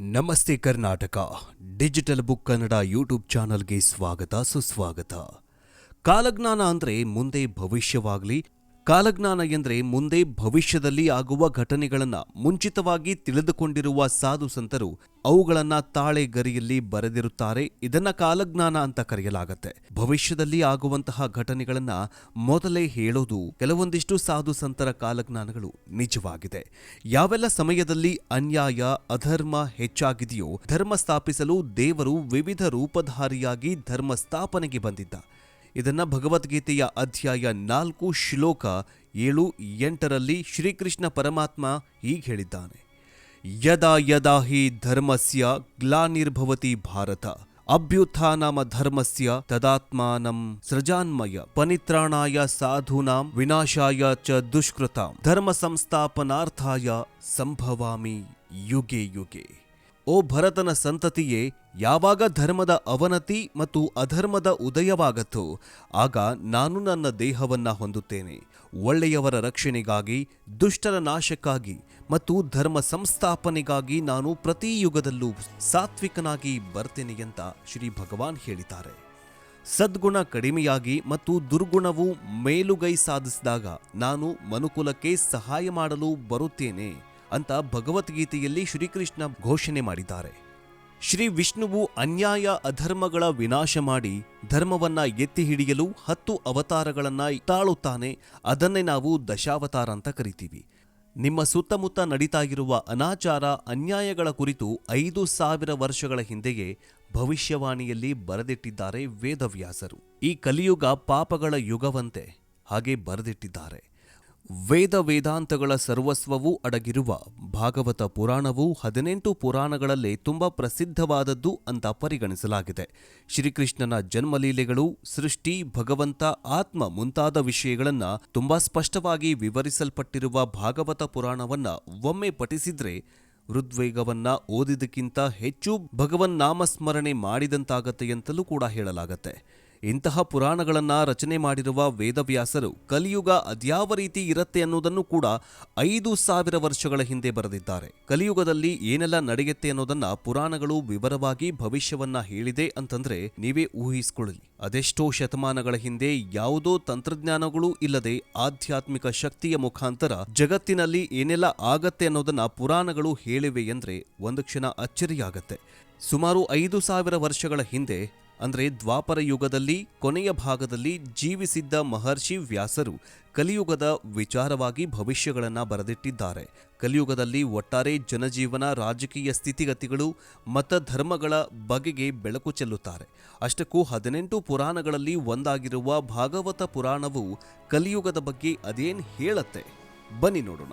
ನಮಸ್ತೆ Karnataka. Digital book Kannada YouTube ಚಾನಲ್ಗೆ ಸ್ವಾಗತ ಸುಸ್ವಾಗತ. ಕಾಲಜ್ಞಾನ ಅಂದರೆ ಮುಂದೆ ಭವಿಷ್ಯವಾಗಲಿ ಕಾಲಜ್ಞಾನ ಎಂದರೆ ಮುಂದೆ ಭವಿಷ್ಯದಲ್ಲಿ ಆಗುವ ಘಟನೆಗಳನ್ನು ಮುಂಚಿತವಾಗಿ ತಿಳಿದುಕೊಂಡಿರುವ ಸಾಧು ಸಂತರು ಅವುಗಳನ್ನು ತಾಳೆ ಗರಿಯಲ್ಲಿ ಬರೆದಿರುತ್ತಾರೆ. ಇದನ್ನ ಕಾಲಜ್ಞಾನ ಅಂತ ಕರೆಯಲಾಗುತ್ತೆ. ಭವಿಷ್ಯದಲ್ಲಿ ಆಗುವಂತಹ ಘಟನೆಗಳನ್ನ ಮೊದಲೇ ಹೇಳೋದು ಕೆಲವೊಂದಿಷ್ಟು ಸಾಧು ಸಂತರ ಕಾಲಜ್ಞಾನಗಳು ನಿಜವಾಗಿದೆ. ಯಾವೆಲ್ಲ ಸಮಯದಲ್ಲಿ ಅನ್ಯಾಯ, ಅಧರ್ಮ ಹೆಚ್ಚಾಗಿದೆಯೋ ಧರ್ಮ ಸ್ಥಾಪಿಸಲು ದೇವರು ವಿವಿಧ ರೂಪಧಾರಿಯಾಗಿ ಧರ್ಮ ಸ್ಥಾಪನೆಗೆ ಬಂದಿದ್ದ. ಇದನ್ನ ಭಗವದ್ಗೀತೆಯ ಅಧ್ಯಾಯ ನಾಲ್ಕು ಶ್ಲೋಕ ಏಳು ಎಂಟರಲ್ಲಿ ಶ್ರೀಕೃಷ್ಣ ಪರಮಾತ್ಮ ಹೀಗೆ ಹೇಳಿದ್ದಾನೆ ಯದಾ ಯದಾ ಹಿ ಧರ್ಮಸ್ಯ ಗ್ಲಾನಿರ್ಭವತಿ ಭಾರತ ಅಭ್ಯುತ್ಥಾನಮ ಧರ್ಮಸ್ಯ ತದಾತ್ಮಾನಂ ಸೃಜಾನ್ಮಯ ಪನಿತ್ರಾಣಾಯ ಸಾಧೂನಾಂ ವಿನಾಶಾಯ ಚ ದುಷ್ಕೃತಾಂ ಧರ್ಮ ಸಂಸ್ಥಾಪನಾರ್ಥಾಯ ಸಂಭವಾಮಿ ಯುಗೆ ಯುಗೆ ಓ ಭರತನ ಸಂತತಿಯೇ, ಯಾವಾಗ ಧರ್ಮದ ಅವನತಿ ಮತ್ತು ಅಧರ್ಮದ ಉದಯವಾಗತ್ತೋ, ಆಗ ನಾನು ನನ್ನ ದೇಹವನ್ನ ಹೊಂದುತ್ತೇನೆ. ಒಳ್ಳೆಯವರ ರಕ್ಷಣೆಗಾಗಿ, ದುಷ್ಟರ ನಾಶಕ್ಕಾಗಿ ಮತ್ತು ಧರ್ಮ ಸಂಸ್ಥಾಪನೆಗಾಗಿ ನಾನು ಪ್ರತಿ ಯುಗದಲ್ಲೂ ಸಾತ್ವಿಕನಾಗಿ ಬರ್ತೇನೆ ಅಂತ ಶ್ರೀ ಭಗವಾನ್ ಹೇಳಿದ್ದಾರೆ. ಸದ್ಗುಣ ಕಡಿಮೆಯಾಗಿ ಮತ್ತು ದುರ್ಗುಣವು ಮೇಲುಗೈ ಸಾಧಿಸಿದಾಗ ನಾನು ಮನುಕುಲಕ್ಕೆ ಸಹಾಯ ಮಾಡಲು ಬರುತ್ತೇನೆ. ಅಂತ ಭಗವದ್ಗೀತೆಯಲ್ಲಿ ಶ್ರೀಕೃಷ್ಣ ಘೋಷಣೆ ಮಾಡಿದ್ದಾರೆ. ಶ್ರೀ ವಿಷ್ಣುವು ಅನ್ಯಾಯ ಅಧರ್ಮಗಳ ವಿನಾಶ ಮಾಡಿ ಧರ್ಮವನ್ನ ಎತ್ತಿ ಹಿಡಿಯಲು ಹತ್ತು ಅವತಾರಗಳನ್ನ ತಾಳುತ್ತಾನೆ, ಅದನ್ನೇ ನಾವು ದಶಾವತಾರ ಅಂತ ಕರಿತೀವಿ. ನಿಮ್ಮ ಸುತ್ತಮುತ್ತ ನಡೀತಾ ಇರುವ ಅನಾಚಾರ, ಅನ್ಯಾಯಗಳ ಕುರಿತು ಐದು ಸಾವಿರ ವರ್ಷಗಳ ಹಿಂದೆಯೇ ಭವಿಷ್ಯವಾಣಿಯಲ್ಲಿ ಬರೆದಿಟ್ಟಿದ್ದಾರೆ ವೇದವ್ಯಾಸರು. ಈ ಕಲಿಯುಗ ಪಾಪಗಳ ಯುಗವಂತೆ ಹಾಗೆ ಬರೆದಿಟ್ಟಿದ್ದಾರೆ. ವೇದ ವೇದಾಂತಗಳ ಸರ್ವಸ್ವವೂ ಅಡಗಿರುವ ಭಾಗವತ ಪುರಾಣವು ಹದಿನೆಂಟು ಪುರಾಣಗಳಲ್ಲೇ ತುಂಬಾ ಪ್ರಸಿದ್ಧವಾದದ್ದು ಅಂತ ಪರಿಗಣಿಸಲಾಗಿದೆ. ಶ್ರೀಕೃಷ್ಣನ ಜನ್ಮಲೀಲೆಗಳು, ಸೃಷ್ಟಿ, ಭಗವಂತ, ಆತ್ಮ ಮುಂತಾದ ವಿಷಯಗಳನ್ನ ತುಂಬಾ ಸ್ಪಷ್ಟವಾಗಿ ವಿವರಿಸಲ್ಪಟ್ಟಿರುವ ಭಾಗವತ ಪುರಾಣವನ್ನ ಒಮ್ಮೆ ಪಠಿಸಿದ್ರೆ ಋದ್ವೇಗವನ್ನ ಓದಿದಕ್ಕಿಂತ ಹೆಚ್ಚು ಭಗವನ್ ನಾಮಸ್ಮರಣೆ ಮಾಡಿದಂತಾಗತ್ತೆ ಅಂತಲೂ ಕೂಡ ಹೇಳಲಾಗತ್ತೆ. ಇಂತಹ ಪುರಾಣಗಳನ್ನು ರಚನೆ ಮಾಡಿರುವ ವೇದವ್ಯಾಸರು ಕಲಿಯುಗ ಅದ್ಯಾವ ರೀತಿ ಇರುತ್ತೆ ಅನ್ನೋದನ್ನು ಕೂಡ ಐದು ಸಾವಿರ ವರ್ಷಗಳ ಹಿಂದೆ ಬರೆದಿದ್ದಾರೆ. ಕಲಿಯುಗದಲ್ಲಿ ಏನೆಲ್ಲ ನಡೆಯುತ್ತೆ ಅನ್ನೋದನ್ನ ಪುರಾಣಗಳು ವಿವರವಾಗಿ ಭವಿಷ್ಯವನ್ನ ಹೇಳಿದೆ ಅಂತಂದ್ರೆ ನೀವೇ ಊಹಿಸಿಕೊಳ್ಳಿ ಅದೆಷ್ಟೋ ಶತಮಾನಗಳ ಹಿಂದೆ ಯಾವುದೋ ತಂತ್ರಜ್ಞಾನಗಳು ಇಲ್ಲದೆ ಆಧ್ಯಾತ್ಮಿಕ ಶಕ್ತಿಯ ಮುಖಾಂತರ ಜಗತ್ತಿನಲ್ಲಿ ಏನೆಲ್ಲ ಆಗತ್ತೆ ಅನ್ನೋದನ್ನ ಪುರಾಣಗಳು ಹೇಳಿವೆ ಅಂದ್ರೆ ಒಂದು ಕ್ಷಣ ಅಚ್ಚರಿಯಾಗತ್ತೆ. ಸುಮಾರು ಐದು ಸಾವಿರ ವರ್ಷಗಳ ಹಿಂದೆ ಅಂದ್ರೆ ದ್ವಾಪರ ಯುಗದಲ್ಲಿ ಕೊನೆಯ ಭಾಗದಲ್ಲಿ ಜೀವಿಸಿದ್ದ ಮಹರ್ಷಿ ವ್ಯಾಸರು ಕಲಿಯುಗದ ವಿಚಾರವಾಗಿ ಭವಿಷ್ಯಗಳನ್ನು ಬರೆದಿಟ್ಟಿದ್ದಾರೆ. ಕಲಿಯುಗದಲ್ಲಿ ಒಟ್ಟಾರೆ ಜನಜೀವನ, ರಾಜಕೀಯ ಸ್ಥಿತಿಗತಿಗಳು ಮತ ಧರ್ಮಗಳ ಬಗೆಗೆ ಬೆಳಕು ಚೆಲ್ಲುತ್ತಾರೆ. ಅಷ್ಟಕ್ಕೂ ಹದಿನೆಂಟು ಪುರಾಣಗಳಲ್ಲಿ ಒಂದಾಗಿರುವ ಭಾಗವತ ಪುರಾಣವು ಕಲಿಯುಗದ ಬಗ್ಗೆ ಅದೇನು ಹೇಳತ್ತೆ? ಬನ್ನಿ ನೋಡೋಣ.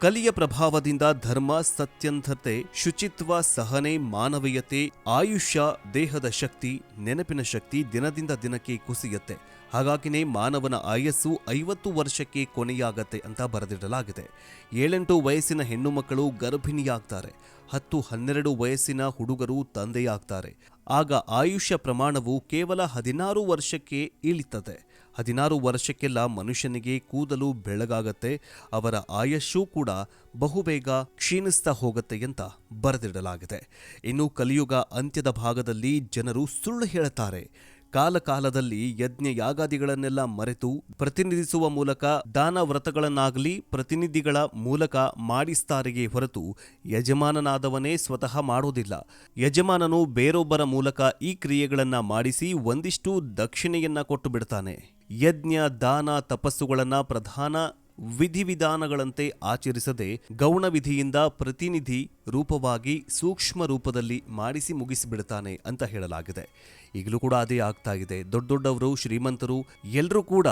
ಕಲಿಯ ಪ್ರಭಾವದಿಂದ ಧರ್ಮ, ಸತ್ಯಂಧತೆ, ಶುಚಿತ್ವ, ಸಹನೆ, ಮಾನವೀಯತೆ, ಆಯುಷ್ಯ, ದೇಹದ ಶಕ್ತಿ, ನೆನಪಿನ ಶಕ್ತಿ ದಿನದಿಂದ ದಿನಕ್ಕೆ ಕುಸಿಯತ್ತೆ. ಹಾಗಾಗಿನೇ ಮಾನವನ ಆಯಸ್ಸು ಐವತ್ತು ವರ್ಷಕ್ಕೆ ಕೊನೆಯಾಗತ್ತೆ ಅಂತ ಬರೆದಿಡಲಾಗಿದೆ. ಏಳೆಂಟು ವಯಸ್ಸಿನ ಹೆಣ್ಣು ಮಕ್ಕಳು ಗರ್ಭಿಣಿಯಾಗ್ತಾರೆ. ಹತ್ತು ಹನ್ನೆರಡು ವಯಸ್ಸಿನ ಹುಡುಗರು ತಂದೆಯಾಗ್ತಾರೆ. ಆಗ ಆಯುಷ್ಯ ಪ್ರಮಾಣವು ಕೇವಲ ಹದಿನಾರು ವರ್ಷಕ್ಕೆ ಇಳಿತದೆ. ಹದಿನಾರು ವರ್ಷಕ್ಕೆಲ್ಲ ಮನುಷ್ಯನಿಗೆ ಕೂದಲು ಬೆಳಗಾಗತ್ತೆ, ಅವರ ಆಯಸ್ಸೂ ಕೂಡ ಬಹುಬೇಗ ಕ್ಷೀಣಿಸ್ತಾ ಹೋಗುತ್ತೆ ಅಂತ ಬರೆದಿಡಲಾಗಿದೆ. ಇನ್ನು ಕಲಿಯುಗ ಅಂತ್ಯದ ಭಾಗದಲ್ಲಿ ಜನರು ಸುಳ್ಳು ಹೇಳುತ್ತಾರೆ. ಕಾಲಕಾಲದಲ್ಲಿ ಯಜ್ಞ ಯಾಗಾದಿಗಳನ್ನೆಲ್ಲ ಮರೆತು ಪ್ರತಿನಿಧಿಸುವ ಮೂಲಕ ದಾನ ವ್ರತಗಳನ್ನಾಗಲಿ ಪ್ರತಿನಿಧಿಗಳ ಮೂಲಕ ಮಾಡಿಸ್ತಾರಿಗೆ ಹೊರತು ಯಜಮಾನನಾದವನೇ ಸ್ವತಃ ಮಾಡೋದಿಲ್ಲ. ಯಜಮಾನನು ಬೇರೊಬ್ಬರ ಮೂಲಕ ಈ ಕ್ರಿಯೆಗಳನ್ನ ಮಾಡಿಸಿ ಒಂದಿಷ್ಟು ದಕ್ಷಿಣೆಯನ್ನ ಕೊಟ್ಟು ಬಿಡ್ತಾನೆ. ಯಜ್ಞ, ದಾನ, ತಪಸ್ಸುಗಳನ್ನ ಪ್ರಧಾನ ವಿಧಿವಿಧಾನಗಳಂತೆ ಆಚರಿಸದೆ ಗೌಣವಿಧಿಯಿಂದ ಪ್ರತಿನಿಧಿ ರೂಪವಾಗಿ ಸೂಕ್ಷ್ಮ ರೂಪದಲ್ಲಿ ಮಾಡಿಸಿ ಮುಗಿಸಿಬಿಡ್ತಾನೆ ಅಂತ ಹೇಳಲಾಗಿದೆ. ಈಗಲೂ ಕೂಡ ಅದೇ ಆಗ್ತಾ ಇದೆ. ದೊಡ್ಡ ದೊಡ್ಡವರು, ಶ್ರೀಮಂತರು ಎಲ್ಲರೂ ಕೂಡ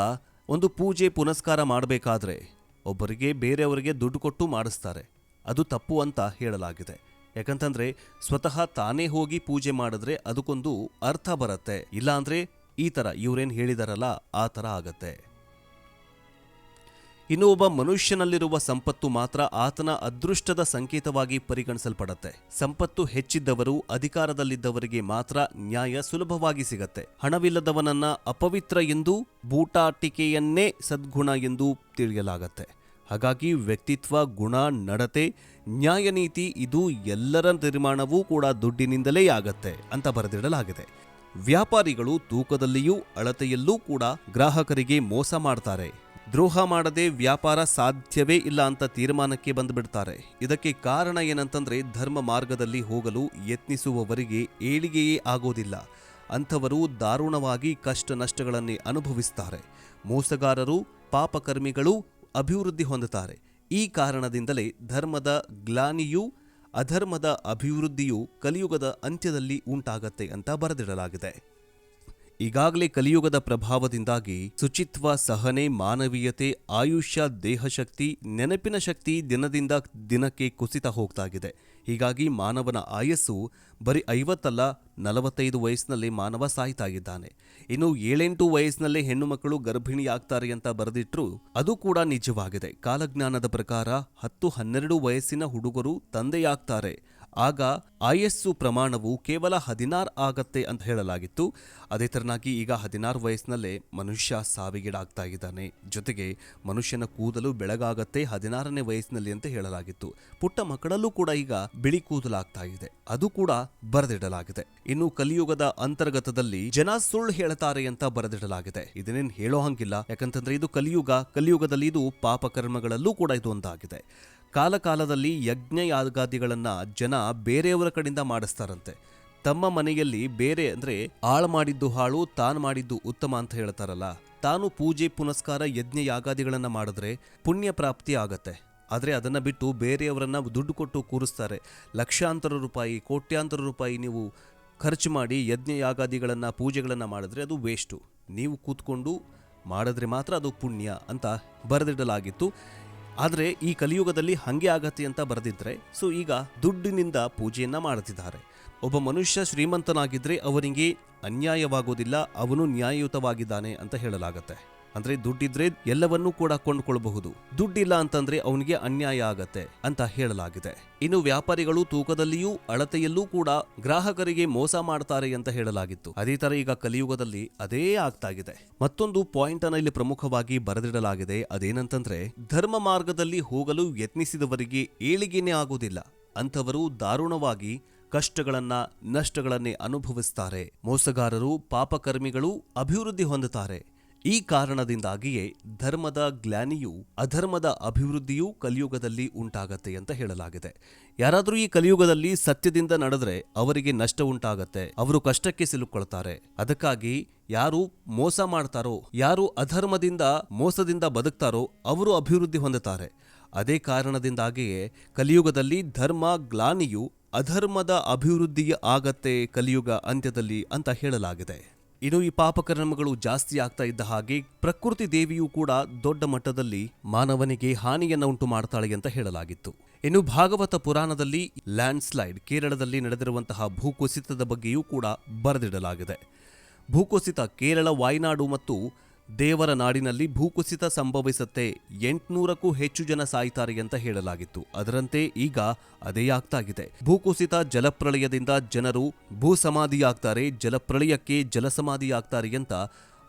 ಒಂದು ಪೂಜೆ ಪುನಸ್ಕಾರ ಮಾಡಬೇಕಾದ್ರೆ ಒಬ್ಬರಿಗೆ ಬೇರೆಯವರಿಗೆ ದುಡ್ಡು ಕೊಟ್ಟು ಮಾಡಿಸ್ತಾರೆ. ಅದು ತಪ್ಪು ಅಂತ ಹೇಳಲಾಗಿದೆ. ಯಾಕಂತಂದ್ರೆ ಸ್ವತಃ ತಾನೇ ಹೋಗಿ ಪೂಜೆ ಮಾಡಿದ್ರೆ ಅದಕ್ಕೊಂದು ಅರ್ಥ ಬರುತ್ತೆ. ಇಲ್ಲಾಂದ್ರೆ ಈ ಥರ ಇವರೇನು ಹೇಳಿದಾರಲ್ಲ, ಆ ಥರ ಆಗತ್ತೆ. ಇನ್ನು ಒಬ್ಬ ಮನುಷ್ಯನಲ್ಲಿರುವ ಸಂಪತ್ತು ಮಾತ್ರ ಆತನ ಅದೃಷ್ಟದ ಸಂಕೇತವಾಗಿ ಪರಿಗಣಿಸಲ್ಪಡತ್ತೆ. ಸಂಪತ್ತು ಹೆಚ್ಚಿದ್ದವರು, ಅಧಿಕಾರದಲ್ಲಿದ್ದವರಿಗೆ ಮಾತ್ರ ನ್ಯಾಯ ಸುಲಭವಾಗಿ ಸಿಗತ್ತೆ. ಹಣವಿಲ್ಲದವನನ್ನ ಅಪವಿತ್ರ ಎಂದು, ಬೂಟಾಟಿಕೆಯನ್ನೇ ಸದ್ಗುಣ ಎಂದು ತಿಳಿಯಲಾಗತ್ತೆ. ಹಾಗಾಗಿ ವ್ಯಕ್ತಿತ್ವ, ಗುಣ, ನಡತೆ ನ್ಯಾಯ ನೀತಿ ಇದು ಎಲ್ಲರ ನಿರ್ಮಾಣವೂ ಕೂಡ ದುಡ್ಡಿನಿಂದಲೇ ಆಗತ್ತೆ ಅಂತ ಬರೆದಿಡಲಾಗಿದೆ. ವ್ಯಾಪಾರಿಗಳು ತೂಕದಲ್ಲಿಯೂ ಅಳತೆಯಲ್ಲೂ ಕೂಡ ಗ್ರಾಹಕರಿಗೆ ಮೋಸ ಮಾಡ್ತಾರೆ. ದ್ರೋಹ ಮಾಡದೆ ವ್ಯಾಪಾರ ಸಾಧ್ಯವೇ ಇಲ್ಲ ಅಂತ ತೀರ್ಮಾನಕ್ಕೆ ಬಂದುಬಿಡ್ತಾರೆ. ಇದಕ್ಕೆ ಕಾರಣ ಏನಂತಂದ್ರೆ ಧರ್ಮ ಮಾರ್ಗದಲ್ಲಿ ಹೋಗಲು ಯತ್ನಿಸುವವರಿಗೆ ಏಳಿಗೆಯೇ ಆಗೋದಿಲ್ಲ. ಅಂಥವರು ದಾರುಣವಾಗಿ ಕಷ್ಟ ನಷ್ಟಗಳನ್ನೇ ಅನುಭವಿಸ್ತಾರೆ. ಮೋಸಗಾರರು, ಪಾಪಕರ್ಮಿಗಳು ಅಭಿವೃದ್ಧಿ ಹೊಂದುತ್ತಾರೆ. ಈ ಕಾರಣದಿಂದಲೇ ಧರ್ಮದ ಗ್ಲಾನಿಯು ಅಧರ್ಮದ ಅಭಿವೃದ್ಧಿಯು ಕಲಿಯುಗದ ಅಂತ್ಯದಲ್ಲಿ ಉಂಟಾಗತ್ತೆ ಅಂತ ಬರೆದಿಡಲಾಗಿದೆ. ಈಗಾಗಲೇ ಕಲಿಯುಗದ ಪ್ರಭಾವದಿಂದಾಗಿ ಶುಚಿತ್ವ, ಸಹನೆ, ಮಾನವೀಯತೆ, ಆಯುಷ್ಯ, ದೇಹಶಕ್ತಿ, ನೆನಪಿನ ಶಕ್ತಿ ದಿನದಿಂದ ದಿನಕ್ಕೆ ಕುಸಿತ ಹೋಗ್ತಾಗಿದೆ. ಹೀಗಾಗಿ ಮಾನವನ ಆಯಸ್ಸು ಬರೀ ಐವತ್ತಲ್ಲ ನಲವತ್ತೈದು ವಯಸ್ಸಿನಲ್ಲಿ ಮಾನವ ಸಾಯ್ತಾ ಇದ್ದಾನೆ ಇನ್ನು ಏಳೆಂಟು ವಯಸ್ಸಿನಲ್ಲೇ ಹೆಣ್ಣು ಮಕ್ಕಳು ಗರ್ಭಿಣಿಯಾಗ್ತಾರೆ ಅಂತ ಬರೆದಿಟ್ರು ಅದು ಕೂಡ ನಿಜವಾಗಿದೆ. ಕಾಲಜ್ಞಾನದ ಪ್ರಕಾರ ಹತ್ತು ಹನ್ನೆರಡು ವಯಸ್ಸಿನ ಹುಡುಗರು ತಂದೆಯಾಗ್ತಾರೆ. ಆಗ ಆಯಸ್ಸು ಪ್ರಮಾಣವು ಕೇವಲ ಹದಿನಾರು ಆಗತ್ತೆ ಅಂತ ಹೇಳಲಾಗಿತ್ತು. ಅದೇ ತರನಾಗಿ ಈಗ ಹದಿನಾರು ವಯಸ್ಸಿನಲ್ಲೇ ಮನುಷ್ಯ ಸಾವಿಗೀಡಾಗ್ತಾ ಇದ್ದಾನೆ ಜೊತೆಗೆ ಮನುಷ್ಯನ ಕೂದಲು ಬೆಳಗಾಗತ್ತೆ ಹದಿನಾರನೇ ವಯಸ್ಸಿನಲ್ಲಿ ಅಂತ ಹೇಳಲಾಗಿತ್ತು. ಪುಟ್ಟ ಮಕ್ಕಳಲ್ಲೂ ಕೂಡ ಈಗ ಬಿಳಿ ಕೂದಲಾಗ್ತಾ ಇದೆ ಅದು ಕೂಡ ಬರೆದಿಡಲಾಗಿದೆ. ಇನ್ನು ಕಲಿಯುಗದ ಅಂತರ್ಗತದಲ್ಲಿ ಜನ ಸುಳ್ಳು ಹೇಳ್ತಾರೆ ಅಂತ ಬರೆದಿಡಲಾಗಿದೆ. ಇದನ್ನೇನು ಹೇಳೋ ಹಂಗಿಲ್ಲ. ಯಾಕಂತಂದ್ರೆ ಇದು ಕಲಿಯುಗ, ಕಲಿಯುಗದಲ್ಲಿ ಇದು ಪಾಪಕರ್ಮಗಳಲ್ಲೂ ಕೂಡ ಇದು ಒಂದಾಗಿದೆ. ಕಾಲಕಾಲದಲ್ಲಿ ಯಜ್ಞ ಯಾಗಾದಿಗಳನ್ನು ಜನ ಬೇರೆಯವರ ಕಡೆಯಿಂದ ಮಾಡಿಸ್ತಾರಂತೆ. ತಮ್ಮ ಮನೆಯಲ್ಲಿ ಬೇರೆ ಅಂದರೆ ಆಳು ಮಾಡಿದ್ದು ಹಾಳು, ತಾನು ಮಾಡಿದ್ದು ಉತ್ತಮ ಅಂತ ಹೇಳ್ತಾರಲ್ಲ. ತಾನು ಪೂಜೆ, ಪುನಸ್ಕಾರ, ಯಜ್ಞ ಯಾಗಾದಿಗಳನ್ನು ಮಾಡಿದ್ರೆ ಪುಣ್ಯ ಪ್ರಾಪ್ತಿ ಆಗತ್ತೆ. ಆದರೆ ಅದನ್ನು ಬಿಟ್ಟು ಬೇರೆಯವರನ್ನು ದುಡ್ಡು ಕೊಟ್ಟು ಕೂರಿಸ್ತಾರೆ. ಲಕ್ಷಾಂತರ ರೂಪಾಯಿ, ಕೋಟ್ಯಾಂತರ ರೂಪಾಯಿ ನೀವು ಖರ್ಚು ಮಾಡಿ ಯಜ್ಞ ಯಾಗಾದಿಗಳನ್ನು, ಪೂಜೆಗಳನ್ನು ಮಾಡಿದ್ರೆ ಅದು ವೇಸ್ಟು. ನೀವು ಕೂತ್ಕೊಂಡು ಮಾಡಿದ್ರೆ ಮಾತ್ರ ಅದು ಪುಣ್ಯ ಅಂತ ಬರೆದಿಡಲಾಗಿತ್ತು. ಆದರೆ ಈ ಕಲಿಯುಗದಲ್ಲಿ ಹಾಗೆ ಆಗತ್ತೆ ಅಂತ ಬರೆದಿದ್ರೆ, ಸೊ ಈಗ ದುಡ್ಡಿನಿಂದ ಪೂಜೆಯನ್ನ ಮಾಡುತ್ತಿದ್ದಾರೆ ಒಬ್ಬ ಮನುಷ್ಯ ಶ್ರೀಮಂತನಾಗಿದ್ರೆ ಅವನಿಗೆ ಅನ್ಯಾಯವಾಗೋದಿಲ್ಲ, ಅವನು ನ್ಯಾಯಯುತವಾಗಿದ್ದಾನೆ ಅಂತ ಹೇಳಲಾಗತ್ತೆ. ಅಂದ್ರೆ ದುಡ್ಡಿದ್ರೆ ಎಲ್ಲವನ್ನೂ ಕೂಡ ಕೊಂಡ್ಕೊಳ್ಬಹುದು. ದುಡ್ಡಿಲ್ಲ ಅಂತಂದ್ರೆ ಅವನಿಗೆ ಅನ್ಯಾಯ ಆಗತ್ತೆ ಅಂತ ಹೇಳಲಾಗಿದೆ. ಇನ್ನು ವ್ಯಾಪಾರಿಗಳು ತೂಕದಲ್ಲಿಯೂ ಅಳತೆಯಲ್ಲೂ ಕೂಡ ಗ್ರಾಹಕರಿಗೆ ಮೋಸ ಮಾಡ್ತಾರೆ ಅಂತ ಹೇಳಲಾಗಿತ್ತು. ಅದೇ ತರ ಈಗ ಕಲಿಯುಗದಲ್ಲಿ ಅದೇ ಆಗ್ತಾ ಇದೆ ಮತ್ತೊಂದು ಪಾಯಿಂಟ್ ಅನ್ನ ಇಲ್ಲಿ ಪ್ರಮುಖವಾಗಿ ಬರೆದಿಡಲಾಗಿದೆ. ಅದೇನಂತಂದ್ರೆ, ಧರ್ಮ ಮಾರ್ಗದಲ್ಲಿ ಹೋಗಲು ಯತ್ನಿಸಿದವರಿಗೆ ಏಳಿಗೆನೇ ಆಗುವುದಿಲ್ಲ. ಅಂಥವರು ದಾರುಣವಾಗಿ ಕಷ್ಟಗಳನ್ನ ನಷ್ಟಗಳನ್ನೇ ಅನುಭವಿಸ್ತಾರೆ. ಮೋಸಗಾರರು, ಪಾಪಕರ್ಮಿಗಳು ಅಭಿವೃದ್ಧಿ ಹೊಂದುತ್ತಾರೆ. ಈ ಕಾರಣದಿಂದಾಗಿಯೇ ಧರ್ಮದ ಗ್ಲಾನಿಯು ಅಧರ್ಮದ ಅಭಿವೃದ್ಧಿಯೂ ಕಲಿಯುಗದಲ್ಲಿ ಉಂಟಾಗತ್ತೆ ಅಂತ ಹೇಳಲಾಗಿದೆ. ಯಾರಾದರೂ ಈ ಕಲಿಯುಗದಲ್ಲಿ ಸತ್ಯದಿಂದ ನಡೆದ್ರೆ ಅವರಿಗೆ ನಷ್ಟ ಉಂಟಾಗತ್ತೆ, ಅವರು ಕಷ್ಟಕ್ಕೆ ಸಿಲುಕೊಳ್ತಾರೆ. ಅದಕ್ಕಾಗಿ ಯಾರು ಮೋಸ ಮಾಡ್ತಾರೋ, ಯಾರು ಅಧರ್ಮದಿಂದ, ಮೋಸದಿಂದ ಬದುಕ್ತಾರೋ ಅವರು ಅಭಿವೃದ್ಧಿ ಹೊಂದುತ್ತಾರೆ. ಅದೇ ಕಾರಣದಿಂದಾಗಿಯೇ ಕಲಿಯುಗದಲ್ಲಿ ಧರ್ಮ ಗ್ಲಾನಿಯು ಅಧರ್ಮದ ಅಭಿವೃದ್ಧಿಯ ಆಗತ್ತೆ ಕಲಿಯುಗ ಅಂತ್ಯದಲ್ಲಿ ಅಂತ ಹೇಳಲಾಗಿದೆ. ಇನ್ನು ಈ ಪಾಪಕರ್ಮಗಳು ಜಾಸ್ತಿ ಆಗ್ತಾ ಇದ್ದ ಹಾಗೆ ಪ್ರಕೃತಿ ದೇವಿಯೂ ಕೂಡ ದೊಡ್ಡ ಮಟ್ಟದಲ್ಲಿ ಮಾನವನಿಗೆ ಹಾನಿಯನ್ನ ಉಂಟು ಮಾಡ್ತಾಳೆ ಅಂತ ಹೇಳಲಾಗಿತ್ತು. ಇನ್ನು ಭಾಗವತ ಪುರಾಣದಲ್ಲಿ ಲ್ಯಾಂಡ್ ಸ್ಲೈಡ್ ಕೇರಳದಲ್ಲಿ ನಡೆದಿರುವಂತಹ ಭೂಕುಸಿತದ ಬಗ್ಗೆಯೂ ಕೂಡ ಬರೆದಿಡಲಾಗಿದೆ. ಭೂಕುಸಿತ ಕೇರಳ, ವಾಯ್ನಾಡು ಮತ್ತು ದೇವರ ನಾಡಿನಲ್ಲಿ ಭೂಕುಸಿತ ಸಂಭವಿಸುತ್ತೆ, ಎಂಟುನೂರಕ್ಕೂ ಹೆಚ್ಚು ಜನ ಸಾಯ್ತಾರೆ ಅಂತ ಹೇಳಲಾಗಿತ್ತು. ಅದರಂತೆ ಈಗ ಅದೇ ಆಗ್ತಾಗಿದೆ. ಭೂಕುಸಿತ ಜಲಪ್ರಳಯದಿಂದ ಜನರು ಭೂಸಮಾಧಿಯಾಗ್ತಾರೆ, ಜಲಪ್ರಳಯಕ್ಕೆ ಜಲಸಮಾಧಿಯಾಗ್ತಾರೆ ಅಂತ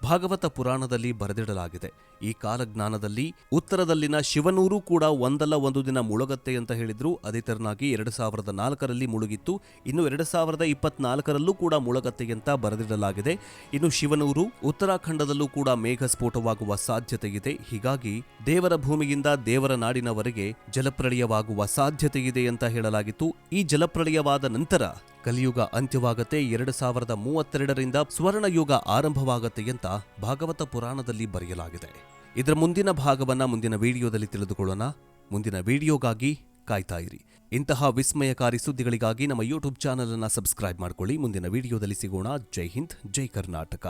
ಭಾಗವತ ಪುರಾಣದಲ್ಲಿ ಬರೆದಿಡಲಾಗಿದೆ. ಈ ಕಾಲಜ್ಞಾನದಲ್ಲಿ ಉತ್ತರದಲ್ಲಿನ ಶಿವನೂರು ಕೂಡ ಒಂದಲ್ಲ ಒಂದು ದಿನ ಮುಳುಗತ್ತೆ ಅಂತ ಹೇಳಿದ್ರು. ಅದೇ ತರನಾಗಿ ಎರಡು ಸಾವಿರದ ನಾಲ್ಕರಲ್ಲಿ ಮುಳುಗಿತ್ತು. ಇನ್ನು ಎರಡು ಸಾವಿರದ ಇಪ್ಪತ್ನಾಲ್ಕರಲ್ಲೂ ಕೂಡ ಮುಳುಗತ್ತೆ ಅಂತ ಬರೆದಿಡಲಾಗಿದೆ. ಇನ್ನು ಶಿವನೂರು ಉತ್ತರಾಖಂಡದಲ್ಲೂ ಕೂಡ ಮೇಘ ಸ್ಫೋಟವಾಗುವ ಸಾಧ್ಯತೆ ಇದೆ. ಹೀಗಾಗಿ ದೇವರ ಭೂಮಿಯಿಂದ ದೇವರ ನಾಡಿನವರೆಗೆ ಜಲಪ್ರಳಯವಾಗುವ ಸಾಧ್ಯತೆ ಇದೆ ಅಂತ ಹೇಳಲಾಗಿತ್ತು. ಈ ಜಲಪ್ರಳಯವಾದ ನಂತರ ಕಲಿಯುಗ ಅಂತ್ಯವಾಗತ್ತೆ, ಎರಡು ಸಾವಿರದ ಮೂವತ್ತೆರಡರಿಂದ ಸ್ವರ್ಣಯುಗ ಆರಂಭವಾಗತ್ತೆ ಅಂತ ಭಾಗವತ ಪುರಾಣದಲ್ಲಿ ಬರೆಯಲಾಗಿದೆ. ಇದರ ಮುಂದಿನ ಭಾಗವನ್ನ ಮುಂದಿನ ವಿಡಿಯೋದಲ್ಲಿ ತಿಳಿದುಕೊಳ್ಳೋಣ. ಮುಂದಿನ ವಿಡಿಯೋಗಾಗಿ ಕಾಯ್ತಾ ಇರಿ. ಇಂತಹ ವಿಸ್ಮಯಕಾರಿ ಸುದ್ದಿಗಳಿಗಾಗಿ ನಮ್ಮ ಯೂಟ್ಯೂಬ್ ಚಾನಲ್ ಅನ್ನ ಸಬ್ಸ್ಕ್ರೈಬ್ ಮಾಡ್ಕೊಳ್ಳಿ. ಮುಂದಿನ ವಿಡಿಯೋದಲ್ಲಿ ಸಿಗೋಣ. ಜೈ ಹಿಂದ್, ಜೈ ಕರ್ನಾಟಕ.